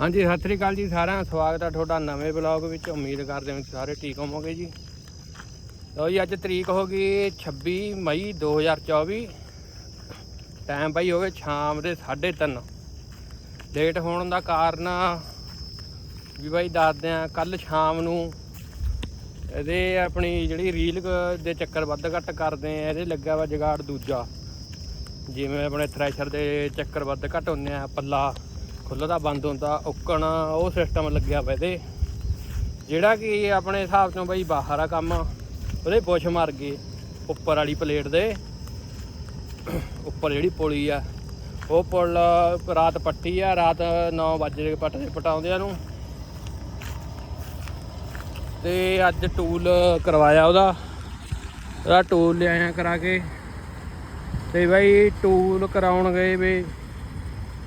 ਹਾਂਜੀ, ਸਤਿ ਸ੍ਰੀ ਅਕਾਲ ਜੀ ਸਾਰਿਆਂ ਦਾ। ਸਵਾਗਤ ਹੈ ਤੁਹਾਡਾ ਨਵੇਂ ਬਲੌਗ ਵਿੱਚ। ਉਮੀਦ ਕਰਦੇ ਹਾਂ ਕਿ ਸਾਰੇ ਠੀਕ ਹੋਵੋਗੇ ਜੀ। ਲਓ ਜੀ, ਅੱਜ ਤਰੀਕ ਹੋ ਗਈ 26 ਮਈ 2024 ਟਾਈਮ ਬਾਈ ਹੋ ਗਏ ਸ਼ਾਮ ਦੇ 3:30 ਲੇਟ ਹੋਣ ਦਾ ਕਾਰਨ ਵੀ ਬਾਈ ਦੱਸਦੇ ਆ ਕੱਲ ਸ਼ਾਮ ਨੂੰ ਇਹਦੇ ਆਪਣੀ ਜਿਹੜੀ ਰੀਲ ਦੇ ਚੱਕਰ ਵੱਧ ਘੱਟ ਕਰਦੇ ਆ, ਇਹਦੇ ਲੱਗਿਆ ਵਾ ਜਗਾੜ ਦੂਜਾ। ਜਿਵੇਂ ਆਪਣੇ ਥ੍ਰੈਸ਼ਰ ਦੇ ਚੱਕਰ ਵੱਧ ਘੱਟ ਹੁੰਦੇ ਆ, ਪੱਲਾ। ਖੁੱਲ੍ਹਦਾ ਬੰਦ ਹੁੰਦਾ, ਉੱਕਣ ਉਹ ਸਿਸਟਮ ਲੱਗਿਆ ਵਾ ਇਹਦੇ। ਜਿਹੜਾ ਕਿ ਆਪਣੇ ਹਿਸਾਬ ਤੋਂ ਬਈ ਬਾਹਰ ਆ ਕੰਮ, ਉਹਦੇ ਪੁਸ਼ ਮਾਰ ਗਏ ਉੱਪਰ ਵਾਲੀ ਪਲੇਟ ਦੇ। ਉੱਪਰ ਜਿਹੜੀ ਪੁਲੀ ਆ, ਉਹ ਪੁਲ ਰਾਤ ਪੱਟੀ ਆ, ਰਾਤ 9 ਵਜੇ ਪੱਟਦੇ ਪਟਾਉਂਦਿਆਂ ਨੂੰ। ਤੇ ਅੱਜ ਟੂਲ ਕਰਵਾਇਆ ਉਹਦਾ। ਉਹਦਾ ਟੂਲ ਲਿਆਇਆ ਕਰਾ ਕੇ। ਤੇ ਬਾਈ ਟੂਲ ਕਰਾਉਣ ਗਏ ਵੀ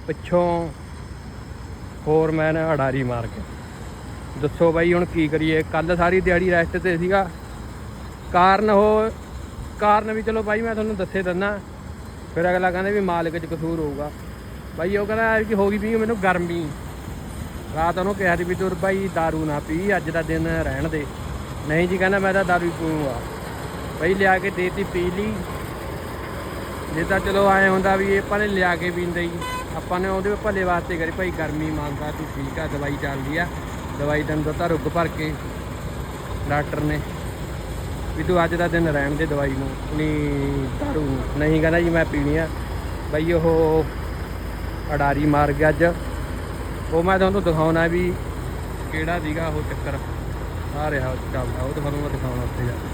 ਪਿੱਛੋਂ ਫੋਰਮੈਨ ਅਡਾਰੀ ਮਾਰ ਕੇ ਦੱਸੋ ਬਾਈ ਹੁਣ ਕੀ ਕਰੀਏ ਕੱਲ ਸਾਰੀ ਦਿਹਾੜੀ ਰੈਸਟ ਤੇ ਸੀਗਾ ਕਾਰਨ ਉਹ ਕਾਰਨ ਵੀ ਚਲੋ ਬਾਈ ਮੈਂ ਤੁਹਾਨੂੰ ਦੱਸੇ ਦਿੰਦਾ ਫਿਰ ਅਗਲਾ ਕਹਿੰਦੇ ਵੀ ਮਾਲਕ 'ਚ ਕਸੂਰ ਹੋਊਗਾ ਬਾਈ ਉਹ ਕਹਿੰਦਾ ਕਿ ਹੋ ਗਈ ਵੀ ਮੈਨੂੰ ਗਰਮੀ ਰਾਤ ਉਹਨੂੰ ਕਿਹਾ ਸੀ ਵੀ ਤੂੰ ਬਾਈ दारू ਨਾ ਪੀ ਅੱਜ ਦਾ ਦਿਨ ਰਹਿਣ ਦੇ ਨਹੀਂ ਜੀ ਕਹਿੰਦਾ ਮੈਂ ਤਾਂ दारू ਹੀ ਪੀਊਂਗਾ ਬਾਈ ਲਿਆ ਕੇ ਦੇਤੀ ਪੀ ਲਈ ਜੇ ਤਾਂ ਚਲੋ ਆਏ ਹੁੰਦਾ ਵੀ ਇਹ ਆਪਾਂ ਨੇ ਲਿਆ ਕੇ ਪੀਂਦੇ ਹੀ ਆਪਾਂ ਨੇ ਉਹਦੇ ਭਲੇ ਵਾਸਤੇ ਕਰੀ ਭਾਈ, ਗਰਮੀ ਮੰਨਦਾ ਤੂੰ ਠੀਕ ਆ, ਦਵਾਈ ਚੱਲਦੀ ਆ। ਦਵਾਈ ਤੈਨੂੰ ਦਿੱਤਾ ਰੁੱਗ ਭਰ ਕੇ ਡਾਕਟਰ ਨੇ। ਵੀ ਤੂੰ ਅੱਜ ਦਾ ਦਿਨ ਰਹਿਣ ਦੇ ਦਵਾਈ ਨੂੰ ਨਹੀਂ ਦਾਰੂ ਨੂੰ। ਨਹੀਂ ਕਹਿੰਦਾ ਜੀ ਮੈਂ ਪੀਣੀ ਆ। ਬਈ ਉਹ ਅਡਾਰੀ ਮਾਰ ਗਿਆ ਅੱਜ। ਉਹ ਮੈਂ ਤੁਹਾਨੂੰ ਦਿਖਾਉਣਾ ਵੀ ਕਿਹੜਾ ਸੀਗਾ ਉਹ ਚੱਕਰ। ਆ ਰਿਹਾ ਉਹ ਚੱਲਦਾ, ਉਹ ਤੁਹਾਨੂੰ ਮੈਂ ਦਿਖਾਉਣਾ ਉੱਥੇ ਜਾ ਕੇ।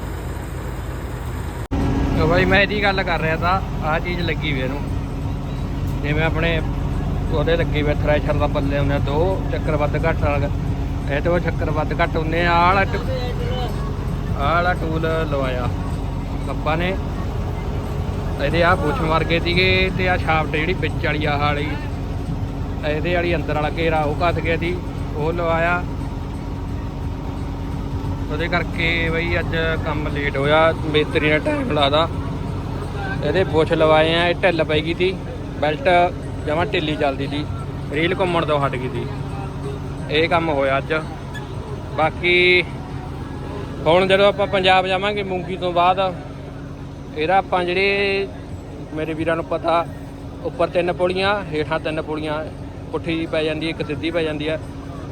ਤਾਂ ਬਾਈ ਮੈਂ ਇਹਦੀ ਗੱਲ ਕਰ ਰਿਹਾ ਤਾਂ ਆਹ ਚੀਜ਼ ਲੱਗੀ ਵੀ ਇਹਨੂੰ। ਜਿਵੇਂ ਆਪਣੇ ਉਹਦੇ ਲੱਗੇ ਵੇ ਥ੍ਰੈਸ਼ਰ ਦਾ ਪੱਲੇ ਹੁੰਦੇ ਆ, ਦੋ ਚੱਕਰ ਵੱਧ ਘੱਟ ਵਾਲਾ ਇਹ ਤੋਂ ਚੱਕਰ ਵੱਧ ਘੱਟ ਹੁੰਦੇ ਆ ਵਾਲਾ ਟ- ਟੂਲ ਲਵਾਇਆ। ਕੱਪਾ ਨੇ। ਇਹਦੇ ਆ ਪੁੱਛ ਮਾਰ ਕੇ ਸੀਗੇ ਤੇ ਆ ਸ਼ਾਫਟ ਜਿਹੜੀ ਵਿੱਚ ਵਾਲੀ, ਆਹ ਵਾਲੀ। ਇਹਦੇ ਵਾਲੀ ਅੰਦਰ ਵਾਲਾ ਘੇਰਾ ਉਹ ਕੱਸ ਗਿਆ ਸੀ, ਉਹ ਲਵਾਇਆ। ਉਹਦੇ ਕਰਕੇ ਬਈ ਅੱਜ ਕੰਮ ਲੇਟ ਹੋਇਆ ਮਿਸਤਰੀ ਨੇ ਟਾਈਮ ਲਾਦਾ। ਇਹਦੇ ਪੁੱਛ ਲਵਾਏ ਆ, ਇਹ ਢਿੱਲ ਪੈ ਗਈ ਸੀ। ਬੈਲਟ ਜਮਾਂ ਢਿੱਲੀ ਚੱਲਦੀ ਸੀ, ਰੀਲ ਘੁੰਮਣ ਤੋਂ ਹਟ ਗਈ ਸੀ। ਇਹ ਕੰਮ ਹੋਇਆ ਅੱਜ। ਬਾਕੀ ਹੁਣ ਜਦੋਂ ਆਪਾਂ ਪੰਜਾਬ ਜਾਵਾਂਗੇ ਮੂੰਗੀ ਤੋਂ ਬਾਅਦ, ਇਹਦਾ ਆਪਾਂ ਜਿਹੜੇ ਮੇਰੇ ਵੀਰਾਂ ਨੂੰ ਪਤਾ, ਉੱਪਰ ਤਿੰਨ ਪੁਲੀਆਂ, ਹੇਠਾਂ ਤਿੰਨ ਪੁਲੀਆਂ, ਪੁੱਠੀ ਪੈ ਜਾਂਦੀ ਇੱਕ ਸਿੱਧੀ ਪੈ ਜਾਂਦੀ ਹੈ।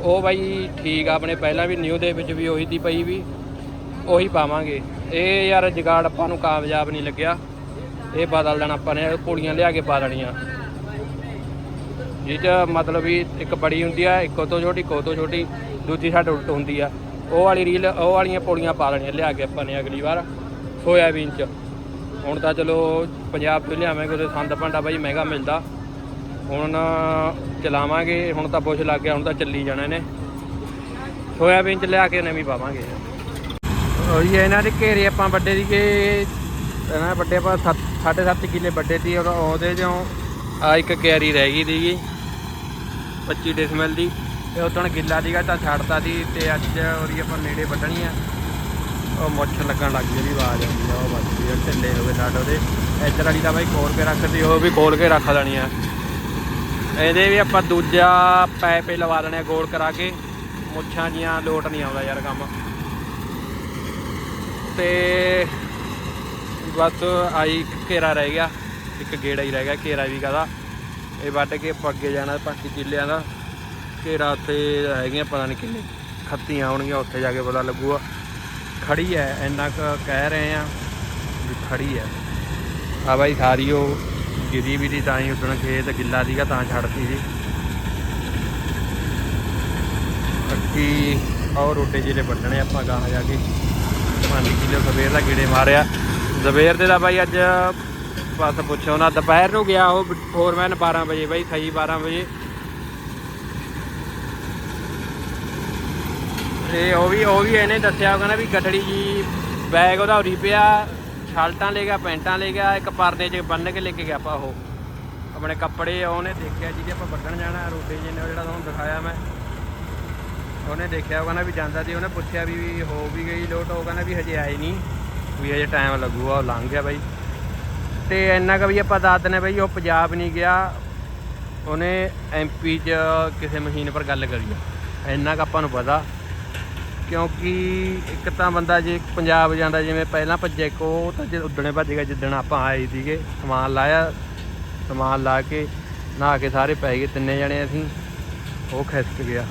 ਉਹ ਬਾਈ ਠੀਕ ਆ, ਆਪਣੇ ਪਹਿਲਾਂ ਵੀ ਨਿਊ ਦੇ ਵਿੱਚ ਵੀ ਉਹੀ ਦੀ ਪਈ ਵੀ, ਉਹੀ ਪਾਵਾਂਗੇ। ਇਹ ਯਾਰ ਜਗਾੜ ਆਪਾਂ ਨੂੰ ਕਾਮਯਾਬ ਨਹੀਂ ਲੱਗਿਆ। ਇਹ ਬਦਲ ਦੇਣਾ ਆਪਾਂ ਨੇ ਪੁਲੀਆਂ ਲਿਆ ਕੇ ਪਾ ਦੇਣੀਆਂ ਜਿਹ ਮਤਲਬ ਵੀ ਇੱਕ ਬੜੀ ਹੁੰਦੀ ਆ, ਇੱਕੋ ਤੋਂ ਛੋਟੀ, ਇੱਕੋ ਤੋਂ ਛੋਟੀ, ਦੂਜੀ ਸਾਡੇ ਉਲਟ ਹੁੰਦੀ ਆ। ਉਹ ਵਾਲੀ ਰੀਲ, ਉਹ ਵਾਲੀਆਂ ਪੌੜੀਆਂ ਪਾ ਲੈਣੀਆਂ ਲਿਆ ਕੇ ਆਪਾਂ ਨੇ ਅਗਲੀ ਵਾਰ, ਸੋਇਆਬੀਨ ਚ। ਹੁਣ ਤਾਂ ਚਲੋ ਪੰਜਾਬ ਤੋਂ ਲਿਆਵਾਂਗੇ ਉਹਦੇ ਸੰਦ ਭਾਂਡਾ ਬਾਈ, ਮਹਿੰਗਾ ਮਿਲਦਾ। ਹੁਣ ਚਲਾਵਾਂਗੇ, ਹੁਣ ਤਾਂ ਬੁਸ਼ ਲੱਗ ਗਿਆ, ਹੁਣ ਤਾਂ ਚੱਲੀ ਜਾਣਾ ਨੇ ਸੋਇਆਬੀਨ ਚ ਲਿਆ ਕੇ ਨਵੀਂ ਪਾਵਾਂਗੇ। ਉਹੀ ਇਹਨਾਂ ਦੇ ਘੇਰੇ ਆਪਾਂ ਵੱਡੇ ਸੀਗੇ ਇਹਨਾਂ ਵੱਡੇ ਆਪਾਂ 7.5 ਕਿੱਲੇ ਵੱਡੇ ਸੀ ਔਰ ਉਹਦੇ ਚੋਂ ਆ ਇੱਕ ਕੈਰੀ ਰਹਿ ਗਈ ਸੀਗੀ 25 ਡਿਸਮਲ ਦੀ। ਤੇ ਉਦੋਂ ਗਿੱਲਾ ਸੀਗਾ ਤਾਂ ਛੱਡਤਾ ਸੀ ਤੇ ਅੱਜ ਉਹਦੀ ਆਪਾਂ ਨੇੜੇ ਵੱਢਣੀ ਆ। ਉਹ ਮੁੱਛ ਲੱਗਣ ਲੱਗ ਗਈ, ਉਹਦੀ ਆਵਾਜ਼ ਆਉਂਦੀ ਆ, ਉਹ ਵੱਜਦੀ ਆ, ਢਿੱਲੇ ਹੋ ਗਏ ਨਟ ਉਹਦੇ। ਇੱਧਰ ਵਾਲੀ ਤਾਂ ਬਾਈ ਖੋਲ ਕੇ ਰੱਖਦੀ ਉਹ ਵੀ ਖੋਲ ਕੇ ਰੱਖ ਲੈਣੀ ਆ। ਇਹਦੇ ਵੀ ਆਪਾਂ ਦੂਜਾ ਪੈਪ ਲਵਾ ਦੇਣੇ ਆ ਗੋਲ ਕਰਾ ਕੇ। ਮੁੱਛਾਂ ਜੀਆਂ ਲੋਟ ਨਹੀਂ ਆਉਂਦਾ ਯਾਰ ਕੰਮ। ਤੇ ਬਸ ਆਈ ਇੱਕ ਘੇਰਾ ਰਹਿ ਗਿਆ, ਇੱਕ ਗੇੜਾ ਹੀ ਰਹਿ ਗਿਆ, ਘੇਰਾ ਵੀ ਕਹਦਾ? ਇਹ ਵੱਢ ਕੇ ਆਪਾਂ ਅੱਗੇ ਜਾਣਾ, ਬਾਕੀ ਕਿੱਲਿਆਂ ਦਾ ਘੇਰਾ ਉੱਥੇ ਹੈਗੀਆਂ, ਪਤਾ ਨਹੀਂ ਕਿੰਨੇ ਖੱਤੀਆਂ ਆਉਣਗੀਆਂ ਉੱਥੇ ਜਾ ਕੇ ਪਤਾ ਲੱਗੂਗਾ। ਖੜੀ ਹੈ ਇੰਨਾ ਕੁ ਕਹਿ ਰਹੇ ਆ ਵੀ ਖੜੀ ਹੈ ਆ ਬਾਈ ਸਾਰੀ ਉਹ ਗਿਰੀ ਵੀ ਦੀ ਤਾਂ ਹੀ ਉਦਣ ਖੇਤ ਗਿੱਲਾ ਸੀਗਾ, ਤਾਂ ਛੱਡਤੀ ਸੀ। ਬਾਕੀ ਔਰ ਰੋਟੇ ਜਿਹੜੇ ਵੱਢਣੇ ਆਪਾਂ ਗਾਹ ਜਾ ਕੇ। 5 ਕਿਲੋ ਸਵੇਰ ਦਾ ਗੇੜੇ ਮਾਰਿਆ। ਸਵੇਰ ਦੇ ਦਾ ਬਾਈ ਅੱਜ ਬਸ ਪੁੱਛੋ ਨਾ, ਦੁਪਹਿਰ ਨੂੰ ਗਿਆ ਉਹ ਫੋਰਮੈਨ 12 ਵਜੇ ਬਾਈ ਸਹੀ 12 ਵਜੇ। ਤੇ ਉਹ ਵੀ ਉਹ ਵੀ ਇਹਨੇ ਦੱਸਿਆ, ਉਹ ਕਹਿੰਦਾ ਵੀ ਗੱਡੜੀ ਜੀ ਬੈਗ ਉਹਦਾ ਉਰੀ ਪਿਆ, ਸ਼ਰਟਾਂ ਲੈ ਗਿਆ, ਪੈਂਟਾਂ ਲੈ ਗਿਆ, ਇੱਕ ਪਰਦੇ 'ਚ ਬੰਨ ਕੇ ਲੈ ਕੇ ਗਿਆ ਆਪਾਂ ਉਹ। ਆਪਣੇ ਕੱਪੜੇ ਉਹਨੇ ਦੇਖਿਆ ਜਿਹਦੇ ਆਪਾਂ ਵੱਢਣ ਜਾਣਾ, ਰੋਟੀ ਜਿਹਨੇ ਜਿਹੜਾ ਤੁਹਾਨੂੰ ਦਿਖਾਇਆ ਮੈਂ। ਉਹਨੇ ਦੇਖਿਆ, ਉਹ ਕਹਿੰਦਾ ਵੀ ਜਾਂਦਾ ਸੀ, ਉਹਨੇ ਪੁੱਛਿਆ ਵੀ ਹੋ ਵੀ ਗਈ ਲੋਟ, ਉਹ ਕਹਿੰਦਾ ਵੀ ਹਜੇ ਆਈ ਨਹੀਂ। ਵੀ ਅਜੇ ਟਾਈਮ ਲੱਗੂਗਾ, ਉਹ ਲੰਘ ਗਿਆ ਬਾਈ। ਤੇ ਇੰਨਾ ਕੁ ਵੀ ਆਪਾਂ ਦੱਸ ਦਨੇ ਬਈ, ਉਹ ਪੰਜਾਬ ਨਹੀਂ ਗਿਆ। ਉਹਨੇ ਐਮਪੀ 'ਚ ਕਿਸੇ ਮਸ਼ੀਨ ਪਰ ਗੱਲ ਕਰੀ ਆ। ਇੰਨਾ ਕੁ ਆਪਾਂ ਨੂੰ ਪਤਾ। ਕਿਉਂਕਿ ਇੱਕ ਤਾਂ ਬੰਦਾ ਜੇ ਪੰਜਾਬ ਜਾਂਦਾ, ਜਿਵੇਂ ਪਹਿਲਾਂ ਭੱਜੇ ਕੋ ਤਾਂ ਜੇ ਉਦਣੇ ਭੱਜ ਜਿੱਦਣ ਆਪਾਂ ਆਏ ਸੀਗੇ, ਸਮਾਨ ਲਾਇਆ। ਸਮਾਨ ਲਾ ਕੇ, ਨਹਾ ਕੇ ਸਾਰੇ ਪੈ ਗਏ ਤਿੰਨੇ ਜਣੇ ਅਸੀਂ। ਉਹ ਖਿਸਕ ਗਿਆ।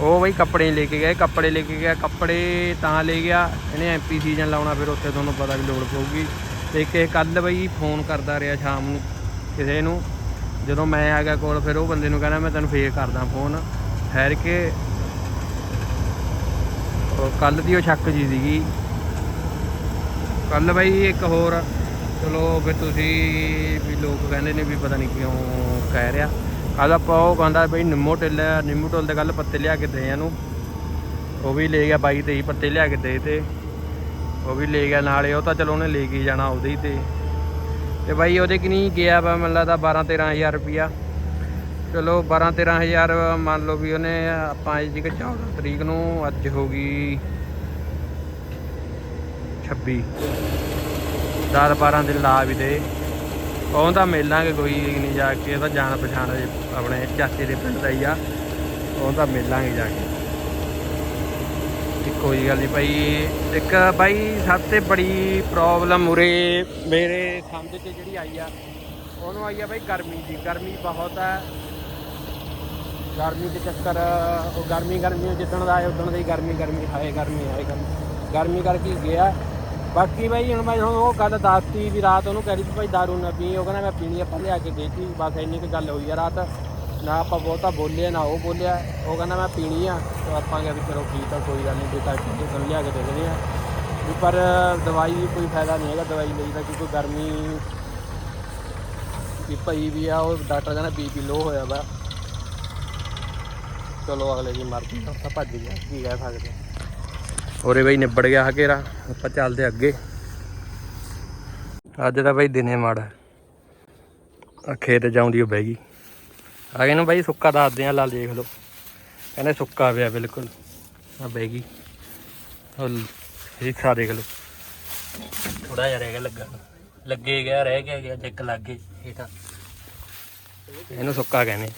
ਉਹ ਬਈ ਕੱਪੜੇ ਲੈ ਕੇ ਗਏ, ਕੱਪੜੇ ਲੈ ਕੇ ਗਿਆ, ਕੱਪੜੇ ਤਾਂ ਲੈ ਗਿਆ, ਇਹਨੇ ਐਮਪੀ ਸੀਜ਼ਨ ਲਾਉਣਾ, ਫਿਰ ਉੱਥੇ ਤੁਹਾਨੂੰ ਪਤਾ ਵੀ ਲੋੜ ਪਊਗੀ। ਤੇ ਕਿ ਕੱਲ ਬਈ ਫੋਨ ਕਰਦਾ ਰਿਹਾ ਸ਼ਾਮ ਨੂੰ ਕਿਸੇ ਨੂੰ, ਜਦੋਂ ਮੈਂ ਆ ਗਿਆ ਕੋਲ, ਫਿਰ ਉਹ ਬੰਦੇ ਨੂੰ ਕਹਿੰਦਾ, ਮੈਂ ਤੈਨੂੰ ਫੇਰ ਕਰਦਾ ਫੋਨ। ਠਹਿਰ ਕੇ ਕੱਲ ਦੀ ਉਹ ਸ਼ੱਕ ਜੀ ਸੀਗੀ। ਕੱਲ ਬਈ ਇੱਕ ਹੋਰ, ਚਲੋ ਫਿਰ ਤੁਸੀਂ ਵੀ ਲੋਕ ਕਹਿੰਦੇ ਨੇ ਵੀ ਪਤਾ ਨਹੀਂ ਕਿਉਂ ਕਹਿ ਰਿਹਾ। ਆਪਾਂ ਉਹ ਕਹਿੰਦਾ ਬਈ ਨਿੰਮੋ ਟਿੱਲ ਨਿੰਮੋ ਟਿੱਲ ਦੇ ਕੱਲ ਪੱਤੇ ਲਿਆ ਕੇ ਦੇ ਇਹਨੂੰ। ਉਹ ਵੀ ਲੈ ਗਿਆ ਬਾਈ ਤੇ ਪੱਤੇ ਲਿਆ ਕੇ ਦੇ ਤੇ। ਉਹ ਵੀ ਲੈ ਗਿਆ ਨਾਲੇ ਉਹ ਤਾਂ ਚਲੋ ਉਹਨੇ ਲੈ ਕੇ ਜਾਣਾ ਉਹਦੇ ਹੀ ਤੇ। ਤੇ ਬਾਈ ਉਹਦੇ ਕਿ ਨਹੀਂ ਗਿਆ ਵਾ, ਮੈਨੂੰ ਲੱਗਦਾ 12 13000 ਰੁਪਿਆ ਚਲੋ 12 13000 ਮੰਨ ਲਓ ਵੀ ਉਹਨੇ ਆਪਾਂ ਅੱਜ ਜੀ 14 ਤਰੀਕ ਨੂੰ, ਅੱਜ ਹੋ ਗਈ 26 10 12 ਦਿਨ ਲਾ ਵੀ ਦੇ। ਉਹ ਤਾਂ ਮਿਲਾਂਗੇ ਕੋਈ ਨਹੀਂ ਜਾ ਕੇ ਉਹ ਤਾਂ ਜਾਣ ਪਛਾਣ ਆਪਣੇ ਚਾਚੇ ਦੇ ਪਿੰਡ ਦਾ ਹੀ ਆ। ਉਹ ਤਾਂ ਮਿਲਾਂਗੇ ਜਾ ਕੇ। ਕੋਈ ਗੱਲ ਨਹੀਂ ਭਾਈ। ਇੱਕ ਭਾਈ ਸਭ ਤੋਂ ਬੜੀ ਪ੍ਰੋਬਲਮ ਉਰੇ ਮੇਰੇ ਸਮਝ 'ਚ ਜਿਹੜੀ ਆਈ ਆ, ਉਹਨੂੰ ਆਈ ਆ ਭਾਈ ਗਰਮੀ ਦੀ। ਗਰਮੀ ਬਹੁਤ ਹੈ ਗਰਮੀ ਦੇ ਚੱਕਰ, ਉਹ ਗਰਮੀ ਗਰਮੀ ਜਿੱਦਣ ਦਾ ਆਏ, ਉਦਣ ਦੀ ਗਰਮੀ ਗਰਮੀ ਹਾਏ ਗਰਮੀ ਹਾਏ ਗਰਮੀ। ਗਰਮੀ ਕਰਕੇ ਗਿਆ। ਬਾਕੀ ਭਾਈ ਹੁਣ ਮੈਂ ਹੁਣ ਉਹ ਗੱਲ ਦੱਸਤੀ ਵੀ ਰਾਤ ਉਹਨੂੰ ਕਹਿ ਰਹੀ ਸੀ ਭਾਈ ਦਾਰੂ ਨਾ ਪੀ ਉਹ ਕਹਿੰਦਾ ਮੈਂ ਪੀਣੀ ਆਪਾਂ ਲਿਆ ਕੇ ਦੇਤੀ, ਬਸ ਇੰਨੀ ਕੁ ਗੱਲ ਹੋਈ ਆ ਰਾਤ। ਨਾ ਆਪਾਂ ਬਹੁਤਾ ਬੋਲਿਆ, ਨਾ ਉਹ ਬੋਲਿਆ, ਉਹ ਕਹਿੰਦਾ ਮੈਂ ਪੀਣੀ ਆ, ਤਾਂ ਆਪਾਂ ਕਿਹਾ ਵੀ ਚਲੋ ਠੀਕ ਤਾਂ ਕੋਈ ਗੱਲ ਨਹੀਂ ਬੇਟਾ ਪੀ ਕੇ ਲਿਆ ਕੇ ਦੇ ਦਿੰਦੇ ਆ। ਵੀ ਪਰ ਦਵਾਈ ਕੋਈ ਫਾਇਦਾ ਨਹੀਂ ਹੈਗਾ ਦਵਾਈ ਲਈ ਦਾ, ਕਿਉਂਕਿ ਗਰਮੀ ਵੀ ਪਈ ਵੀ ਆ, ਉਹ ਡਾਕਟਰ ਕਹਿੰਦਾ ਬੀਪੀ ਲੋ ਹੋਇਆ ਵਾ। ਚਲੋ ਅਗਲੇ ਦੀ ਮਰਜ਼ੀ ਤਾਂ ਭੱਜ ਗਿਆ ਕੀ ਕਹਿ ਸਕਦੇ। ਹੋਰੇ ਬਈ ਨਿਬੜ ਗਿਆ ਹਕੇਰਾ ਆਪਾਂ ਚੱਲਦੇ ਅੱਗੇ। ਅੱਜ ਦਾ ਬਈ ਦਿਨੇ ਮਾੜਾ। ਆ ਖੇਤ ਜਾਉਂਦੀ ਉਹ ਬਹਿ ਗਈ। ਆ ਗਏ ਨੂੰ ਬਾਈ ਸੁੱਕਾ ਦੱਸਦੇ ਆ ਲਾ ਦੇਖ ਲਓ। ਕਹਿੰਦੇ ਸੁੱਕਾ ਪਿਆ ਬਿਲਕੁਲ। ਆ ਬਹਿ ਗਈ। ਉਹ ਹਿੱਸਾ ਦੇਖ ਲਓ। ਥੋੜਾ ਜਿਹਾ ਰਹਿ ਗਿਆ ਲੱਗਾ। ਲੱਗੇ ਗਿਆ, ਰਹਿ ਗਿਆ ਗਿਆ ਇੱਕ ਲੱਗ ਗਏ। ਇਹ ਤਾਂ ਇਹਨੂੰ ਸੁੱਕਾ ਕਹਿੰਦੇ।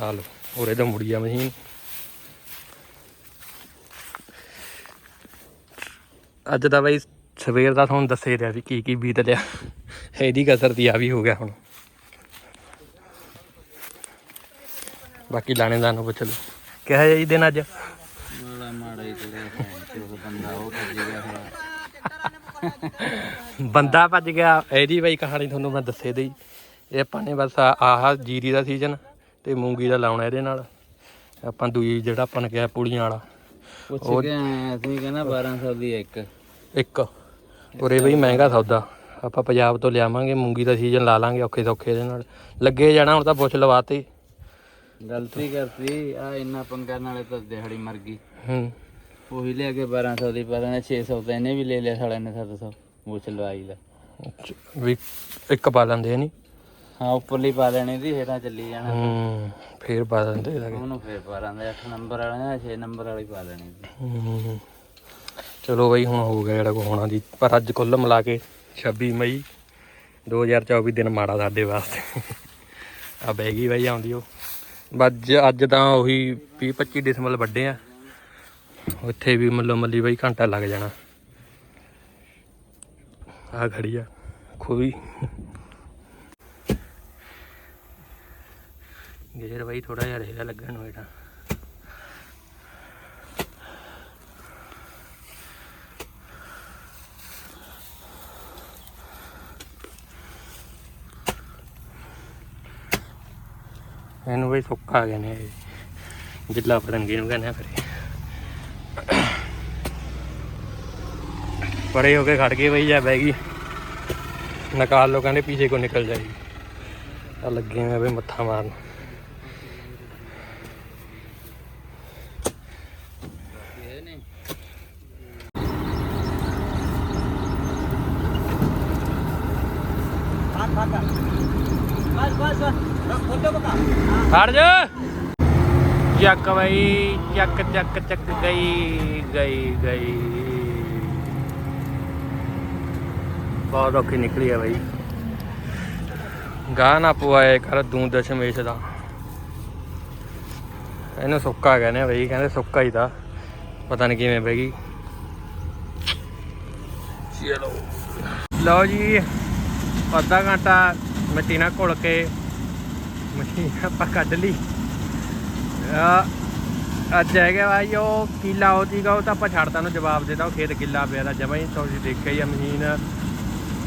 ਆ ਲਓ, ਉਰੇ ਤੋਂ ਮੁੜੀ ਆ ਮਸ਼ੀਨ। ਅੱਜ ਦਾ ਬਾਈ ਸਵੇਰ ਦਾ ਤੁਹਾਨੂੰ ਦੱਸੇ ਰਿਹਾ ਸੀ ਕੀ ਕੀ ਬੀਤ ਲਿਆ। ਇਹਦੀ ਕਸਰ ਦੀ ਆ ਵੀ ਹੋ ਗਿਆ ਹੁਣ। ਬਾਕੀ ਲਾਣੇਦਾਰ ਨੂੰ ਪੁੱਛ ਲਓ। ਕਿਹਾ ਜੀ ਦਿਨ ਅੱਜ? ਮਾੜਾ ਮਾੜਾ ਹੀ ਚੜਿਆ ਚੋਕ ਬੰਦਾ ਉਹ ਭੱਜ ਗਿਆ ਬੰਦਾ ਭੱਜ ਗਿਆ ਇਹਦੀ ਬਾਈ ਕਹਾਣੀ ਤੁਹਾਨੂੰ ਮੈਂ ਦੱਸੇ ਦੇਈ ਇਹ ਆਪਾਂ ਨੇ ਬਸ ਆਹ ਜੀਰੀ ਦਾ ਸੀਜ਼ਨ ਤੇ ਮੂੰਗੀ ਦਾ ਲਾਉਣਾ ਇਹਦੇ ਨਾਲ। ਆਪਾਂ ਦੂਜੀ ਜਿਹੜਾ ਆਪਾਂ ਨੇ ਕਿਹਾ ਪੁੜੀਆਂ ਵਾਲਾ। ਪੁੱਛ ਕੇ ਆਏ ਅਸੀਂ ਕਹਿੰਦਾ 1200 ਦੀ ਇੱਕ। ਇੱਕ। ਉਰੇ ਬਈ ਮਹਿੰਗਾ ਸੌਦਾ। ਆਪਾਂ ਪੰਜਾਬ ਤੋਂ ਲਿਆਵਾਂਗੇ ਮੂੰਗੀ ਦਾ ਸੀਜ਼ਨ ਲਾ ਲਾਂਗੇ ਔਖੇ ਸੌਖੇ ਇਹਦੇ ਨਾਲ। ਲੱਗੇ ਜਾਣਾ ਹੁਣ ਤਾਂ ਬੁੱਛ ਲਵਾਤੇ। ਗਲਤੀ ਕਰਤੀ ਆ ਇੰਨਾ ਪੰਗਾ ਨਾਲੇ ਤਾਂ ਦਿਹਾੜੀ ਮਰ ਗਈ। ਹੂੰ। ਉਹੀ ਲਿਆ ਕੇ 1200 ਦੀ ਪਤਾ ਨੇ 600 ਤਾਂ ਇਹਨੇ ਵੀ ਲੈ ਲਿਆ ਸਾਲੇ ਨੇ 700 ਮੁੱਛ ਲਵਾਈ ਦਾ। ਵੀ ਇੱਕ ਪਾ ਲੈਂਦੇ ਨਹੀਂ ਹਾਂ ਉੱਪਰਲੀ ਪਾ ਲੈਣੀ ਦੀ ਹੇਠਾਂ ਚੱਲੀ ਜਾਣਾ। ਹੂੰ ਫੇਰ ਪਾ ਦਿੰਦੇ ਇਹਦਾ ਉਹਨੂੰ ਫੇਰ ਪਾ ਲਾਂਦੇ 8 ਨੰਬਰ ਵਾਲੇ ਨੇ 6 ਨੰਬਰ ਵਾਲੀ ਪਾ ਲੈਣੀ ਸੀ। ਹੂੰ। ਚਲੋ ਬਈ ਹੁਣ ਹੋ ਗਿਆ ਜਿਹੜਾ ਕੋ ਹੋਣਾ ਦੀ ਪਰ ਅੱਜ ਕੁੱਲ ਮਿਲਾ ਕੇ 26 ਮਈ 2024 ਦਿਨ ਮਾੜਾ ਸਾਡੇ ਵਾਸਤੇ। ਆ ਬਹਿ ਗਈ ਬਾਈ ਆਉਂਦੀ ਉਹ। ਬੱਜ ਅੱਜ ਤਾਂ ਉਹੀ 20 25 ਡਿਸਮਲ ਵੱਡੇ ਆ। ਉੱਥੇ ਵੀ ਮੱਲੋ ਮੱਲੀ ਬਾਈ ਘੰਟਾ ਲੱਗ ਜਾਣਾ। ਆ ਖੜੀ ਆ ਖੋਈ। ਗੇਰ ਬਾਈ ਥੋੜਾ ਜਿਹਾ ਰਹੇਗਾ ਲੱਗਣ ਨੂੰ ਇਹਦਾ ਇਹਨੂੰ ਬਈ ਸੁੱਕਾ ਆ ਗਏ ਨੇ ਜਿੱਲਾ ਪੜਨਗੇ ਨੂੰ ਕਹਿੰਦੇ ਫਿਰ। ਪਰੇ ਹੋ ਕੇ ਖੜ ਗਏ ਬਈ, ਜਾ ਬਹਿ ਗਈ। ਨਿਕਾਲ ਲੋ ਕਹਿੰਦੇ ਪੀਛੇ ਕੋ ਨਿਕਲ ਜਾਏਗੀ। ਆ ਲੱਗੇ ਹੋਏ ਬਈ ਮੱਥਾ ਮਾਰਨ ਇਹ ਨਹੀਂ ਖੜ ਜਾ। ਚੱਕ ਬਈ, ਚੱਕ ਚੱਕ ਚੱਕ, ਗਈ ਗਈ ਗਈ। ਬਹੁਤ ਔਖੀ ਨਿਕਲੀ ਆ ਬਈ। ਗਾਹ ਨਾ ਪਵਾਏ ਕਰ ਦੂੰ ਦਸ਼ਮੇਸ਼ ਦਾ। ਇਹਨੂੰ ਸੁੱਕਾ ਕਹਿੰਦੇ ਆ ਬਈ, ਕਹਿੰਦੇ ਸੁੱਕਾ ਹੀ ਦਾ ਪਤਾ ਨਹੀਂ ਕਿਵੇਂ ਬੈਗੀ ਚਲੋ। ਲਓ ਜੀ, ਅੱਧਾ ਘੰਟਾ ਮਿੱਟੀ ਨਾਲ ਘੁਲ ਕੇ ਮਸ਼ੀਨ ਆਪਾਂ ਕੱਢ ਲਈ। ਅੱਜ ਹੈਗਾ ਭਾਈ ਉਹ ਕੀਲਾ, ਉਹ ਸੀਗਾ ਉਹ ਤਾਂ ਆਪਾਂ ਛੱਡਤਾ ਨੂੰ ਜਵਾਬ ਦੇਤਾ, ਉਹ ਖੇਤ ਗਿੱਲਾ ਪਿਆ ਦਾ, ਜਮਾਂ ਹੀ ਤੁਸੀਂ ਦੇਖਿਆ ਹੀ ਆ ਮਸ਼ੀਨ।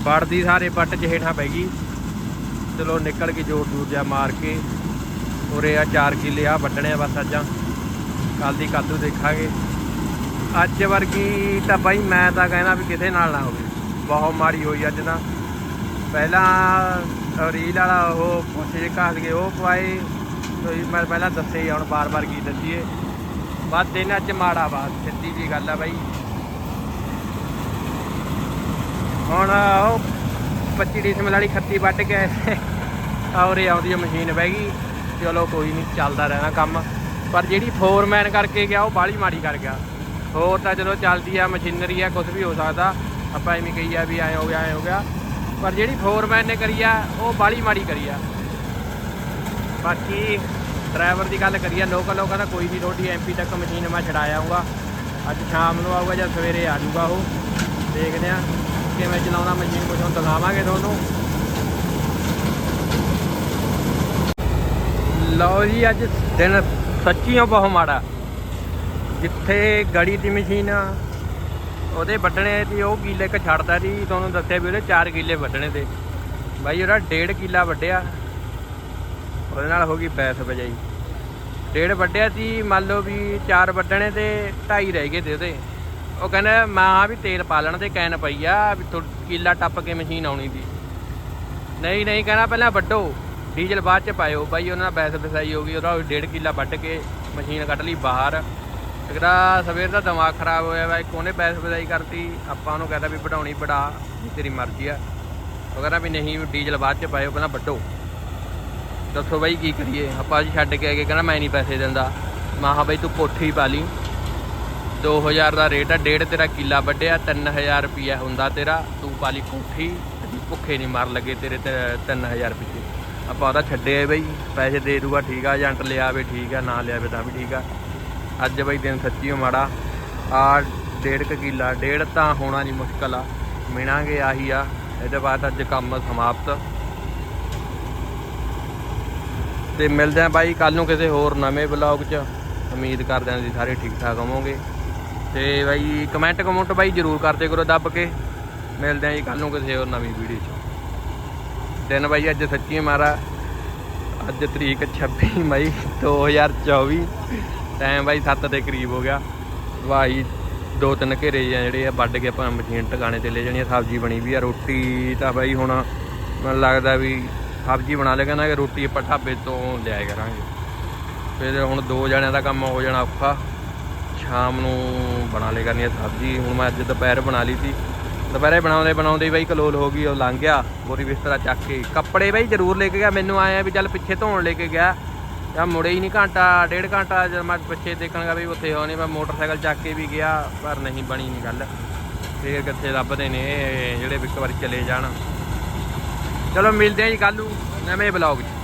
ਵੜਦੀ ਸਾਰੇ ਪੱਟ 'ਚ ਹੇਠਾਂ ਪੈ ਗਈ। ਚਲੋ ਨਿਕਲ ਕੇ ਜੋਰ ਦੂਰ ਜਾ ਮਾਰ ਕੇ। ਉਰੇ ਆ 4 ਕਿੱਲੇ ਆ ਵੱਢਣੇ ਆ ਬਸ ਅੱਜਾਂ। ਕੱਲ ਦੀ ਕੱਦੂ ਦੇਖਾਂਗੇ। ਅੱਜ ਵਰਗੀ ਤਾਂ ਬਾਈ ਮੈਂ ਤਾਂ ਕਹਿੰਦਾ ਵੀ ਕਿਸੇ ਨਾਲ ਨਾ ਹੋਵੇ। ਬਹੁਤ ਮਾੜੀ ਹੋਈ ਅੱਜ ਨਾ ਪਹਿਲਾਂ ਰੀਲ ਵਾਲਾ ਉਹ ਪੁੱਛੇ ਘਾਸ ਗਏ ਉਹ ਪਵਾਏ। ਤੁਸੀਂ ਮੈਂ ਪਹਿਲਾਂ ਦੱਸੇ ਹੀ ਹੁਣ ਬਾਰ-ਬਾਰ ਕੀ ਦੱਸੀਏ। ਬਸ ਦਿਨ ਅੱਜ ਮਾੜਾ ਬਾਤ ਸਿੱਧੀ ਜੀ ਗੱਲ ਆ ਬਾਈ। ਹੁਣ ਉਹ 25 ਡਿਸਮਲ ਵਾਲੀ ਖੱਤੀ ਵੱਢ ਕੇ ਔਰੇ ਆਉਂਦੀ ਆ ਮਸ਼ੀਨ ਬਹਿ ਗਈ। ਚਲੋ ਕੋਈ ਨਹੀਂ ਚੱਲਦਾ ਰਹਿਣਾ ਕੰਮ। ਪਰ ਜਿਹੜੀ ਫੋਰਮੈਨ ਕਰਕੇ ਗਿਆ, ਉਹ ਬਾਹਲੀ ਮਾੜੀ ਕਰ ਗਿਆ। ਹੋਰ ਤਾਂ ਚਲੋ ਚੱਲਦੀ ਆ, ਮਸ਼ੀਨਰੀ ਆ ਕੁਝ ਵੀ ਹੋ ਸਕਦਾ। ਆਪਾਂ ਐਵੇਂ ਕਹੀ ਆ ਵੀ ਐ ਹੋ ਗਿਆ, ਐ ਹੋ ਗਿਆ। ਪਰ ਜਿਹੜੀ ਫੋਰਮੈਨ ਨੇ ਕਰੀ ਆ, ਉਹ ਬਾਹਲੀ ਮਾੜੀ ਕਰੀ ਆ। ਬਾਕੀ ਡਰਾਈਵਰ ਦੀ ਗੱਲ ਕਰੀਏ ਲੋਕਲ ਲੋਕਾਂ ਦਾ ਕੋਈ ਵੀ ਰੋਟੀ ਐਮਪੀ ਤੱਕ ਮਸ਼ੀਨ ਮੈਂ ਛਡਾਇਆ ਆਊਗਾ। ਅੱਜ ਸ਼ਾਮ ਨੂੰ ਆਊਗਾ ਜਾਂ ਸਵੇਰੇ ਆ ਜਾਊਗਾ ਉਹ। ਦੇਖਦੇ ਆ ਕਿਵੇਂ ਚਲਾਉਣਾ ਮਸ਼ੀਨ ਕੁਝ ਹੁਣ ਦਿਖਾਵਾਂਗੇ ਤੁਹਾਨੂੰ। ਲਓ ਜੀ, ਅੱਜ ਦਿਨ ਸੱਚੀਓ ਬਹੁਤ ਮਾੜਾ। ਜਿੱਥੇ ਗੜੀ ਦੀ ਮਸ਼ੀਨ ਉਹਦੇ ਵੱਢਣੇ ਤੇ ਉਹ ਕਿੱਲੇ ਕ ਛੱਡਦਾ ਸੀ, ਤੁਹਾਨੂੰ ਦੱਸਿਆ ਵੀ ਉਹਦੇ 4 ਕਿੱਲੇ ਵੱਢਣੇ ਤੇ। ਬਾਈ, ਉਹਦਾ 1.5 ਕਿੱਲਾ ਵੱਢਿਆ। ਉਹਦੇ ਨਾਲ ਹੋ ਗਈ ਬੈਸ ਵਜਾਈ। ਡੇਢ ਵੱਢਿਆ ਸੀ, ਮੰਨ ਲਓ ਵੀ 4 ਵੱਢਣੇ ਤੇ 2.5 ਰਹਿ ਗਏ ਤੇ ਉਹਦੇ। ਉਹ ਕਹਿੰਦਾ, ਮਾਂ ਵੀ ਤੇਲ ਪਾ ਲੈਣ ਤੇ ਕੈਨ ਪਈ ਆ, ਵੀ ਥੋ- ਕਿੱਲਾ ਟੱਪ ਕੇ ਮਸ਼ੀਨ ਆਉਣੀ ਦੀ ਨਹੀਂ ਨਹੀਂ, ਕਹਿੰਦਾ ਪਹਿਲਾਂ ਵੱਢੋ, ਡੀਜ਼ਲ ਬਾਅਦ ਚ ਪਾਇਓ। ਬਾਈ, ਉਹਨਾਂ ਨਾਲ ਬੈਸ ਵਸਾਈ ਹੋ ਗਈ, ਉਹਦਾ ਡੇਢ ਕਿੱਲਾ ਵੱਢ ਕੇ ਮਸ਼ੀਨ ਕੱਢ ਲਈ ਬਾਹਰ। ਇਹਦਾ ਸਵੇਰ ਦਾ ਦਿਮਾਗ ਖਰਾਬ ਹੋਇਆ ਵਾ ਕੋਨੇ ਪੈਸੇ ਬੈਸ ਕਰਤੀ। ਆਪਾਂ ਉਹਨੂੰ ਕਹਿੰਦਾ ਵੀ ਵਢਾਉਣੀ ਵਢਾ ਵੀ ਤੇਰੀ ਮਰਜ਼ੀ ਆ। ਉਹ ਕਹਿੰਦਾ ਵੀ ਨਹੀਂ ਡੀਜ਼ਲ ਬਾਅਦ ਚ ਪਾਇਓ ਪਹਿਲਾਂ ਵੱਢੋ। ਦੱਸੋ ਬਾਈ ਕੀ ਕਰੀਏ? ਆਪਾਂ ਜੀ ਛੱਡ ਕੇ ਆ ਆਏ, ਕਹਿੰਦਾ ਮੈਂ ਨਹੀਂ ਪੈਸੇ ਦਿੰਦਾ। ਮਾਹਾ ਬਾਈ ਤੂੰ ਕੋਠੀ ਪਾ ਲਈ। 2000 ਦਾ ਰੇਟ ਆ, ਡੇਢ ਤੇਰਾ ਕਿੱਲਾ ਵੱਢਿਆ 3000 ਰੁਪਿਆ ਹੁੰਦਾ ਤੇਰਾ। ਤੂੰ ਪਾ ਲਈ ਕੋਠੀ ਅਸੀਂ ਭੁੱਖੇ ਨਹੀਂ ਮਰ ਲੱਗੇ ਤੇਰੇ ਤੇ 3000 ਪਿੱਛੇ ਆਪਾਂ ਉਹਦਾ ਛੱਡੇ ਆ ਬਈ, ਪੈਸੇ ਦੇ ਦੂਗਾ, ਠੀਕ ਆ, ਏਜੰਟ ਲਿਆਵੇ, ਠੀਕ ਆ, ਨਾ ਲਿਆਵੇ ਤਾਂ ਵੀ ਠੀਕ ਆ। ਅੱਜ ਬਈ ਦਿਨ ਸੱਚੀ ਹੋ ਮਾੜਾ। ਆ ਡੇਢ ਕੁ ਕਿੱਲਾ, ਡੇਢ ਤਾਂ ਹੋਣਾ ਨਹੀਂ ਮੁਸ਼ਕਲ ਆ। ਮਿਣਾਂਗੇ ਆਹੀ ਆ, ਇਹਦੇ ਬਾਅਦ ਅੱਜ ਕੰਮ ਸਮਾਪਤ। ਤੇ ਮਿਲਦੇ ਆ ਬਾਈ ਕੱਲ ਨੂੰ ਕਿਸੇ ਹੋਰ ਨਵੇਂ ਵਲੌਗ 'ਚ। ਉਮੀਦ ਕਰਦੇ ਹਾਂ ਤੁਸੀਂ ਸਾਰੇ ਠੀਕ ਠਾਕ ਹੋਵੋਗੇ। ਤੇ ਬਾਈ ਕਮੈਂਟ ਕਮੈਂਟ ਬਾਈ ਜਰੂਰ ਕਰਦੇ ਕਰੋ ਦੱਬ ਕੇ। ਮਿਲਦੇ ਆ ਜੀ ਕੱਲ ਨੂੰ ਕਿਸੇ ਹੋਰ ਨਵੀਂ ਵੀਡੀਓ 'ਚ। ਦਿਨ ਬਾਈ ਅੱਜ ਸੱਚੀ ਮਾਰਾ ਅੱਜ ਤਰੀਕ 26 ਮਈ 2024 ਟਾਈਮ ਬਾਈ 7 ਦੇ ਕਰੀਬ ਹੋ ਗਿਆ। ਵਾਹੀ ਦੋ ਤਿੰਨ ਘੇਰੇ ਜਿਹੇ ਆ ਜਿਹੜੇ ਆ, ਵੱਢ ਕੇ ਆਪਾਂ ਮਸ਼ੀਨ ਟਿਕਾਣੇ ਤੇ ਲੈ ਜਾਣੀ ਆ, ਸਬਜ਼ੀ ਬਣੀ ਵੀ ਆ, ਰੋਟੀ ਤਾਂ ਬਾਈ ਹੁਣ ਮੈਨੂੰ ਲੱਗਦਾ ਵੀ ਸਬਜ਼ੀ ਬਣਾ ਲਿਆ ਕਹਿੰਦਾ ਕਿ ਰੋਟੀ ਆਪਾਂ ਢਾਬੇ ਤੋਂ ਲਿਆਏ ਕਰਾਂਗੇ। ਫਿਰ ਹੁਣ ਦੋ ਜਣਿਆਂ ਦਾ ਕੰਮ ਹੋ ਜਾਣਾ ਔਖਾ। ਸ਼ਾਮ ਨੂੰ ਬਣਾ ਲਿਆ ਕਰਨੀ ਆ ਸਬਜ਼ੀ। ਹੁਣ ਮੈਂ ਅੱਜ ਦੁਪਹਿਰ ਬਣਾ ਲਈ ਸੀ। ਦੁਪਹਿਰੇ ਬਣਾਉਂਦੇ ਬਣਾਉਂਦੇ ਹੀ ਬਾਈ ਕਲੋਲ ਹੋ ਗਈ, ਉਹ ਲੰਘ ਗਿਆ। ਬੋਰੀ ਬਿਸਤਰਾ ਚੱਕ ਕੇ ਕੱਪੜੇ ਬਾਈ ਜ਼ਰੂਰ ਲੈ ਕੇ ਗਿਆ। ਮੈਨੂੰ ਆਇਆ ਵੀ ਚੱਲ ਪਿੱਛੇ ਧੋਣ ਲੈ ਕੇ ਗਿਆ। ਜਾਂ ਮੁੜੇ ਹੀ ਨਹੀਂ ਘੰਟਾ, ਡੇਢ ਘੰਟਾ ਜਦ ਮੈਂ ਪਿੱਛੇ ਦੇਖਣ ਗਿਆ ਵੀ ਉੱਥੇ ਹੋ ਨਹੀਂ, ਮੈਂ ਮੋਟਰਸਾਈਕਲ ਚੱਕ ਕੇ ਵੀ ਗਿਆ, ਪਰ ਨਹੀਂ ਬਣੀ ਨਹੀਂ ਗੱਲ। ਫੇਰ ਕਿੱਥੇ ਲੱਭਦੇ ਨੇ ਇਹ ਜਿਹੜੇ ਇੱਕ ਵਾਰੀ ਚਲੇ ਜਾਣ। ਚਲੋ ਮਿਲਦੇ ਆਂ ਜੀ ਕੱਲ ਨੂੰ ਨਵੇਂ ਬਲੌਗ 'ਚ।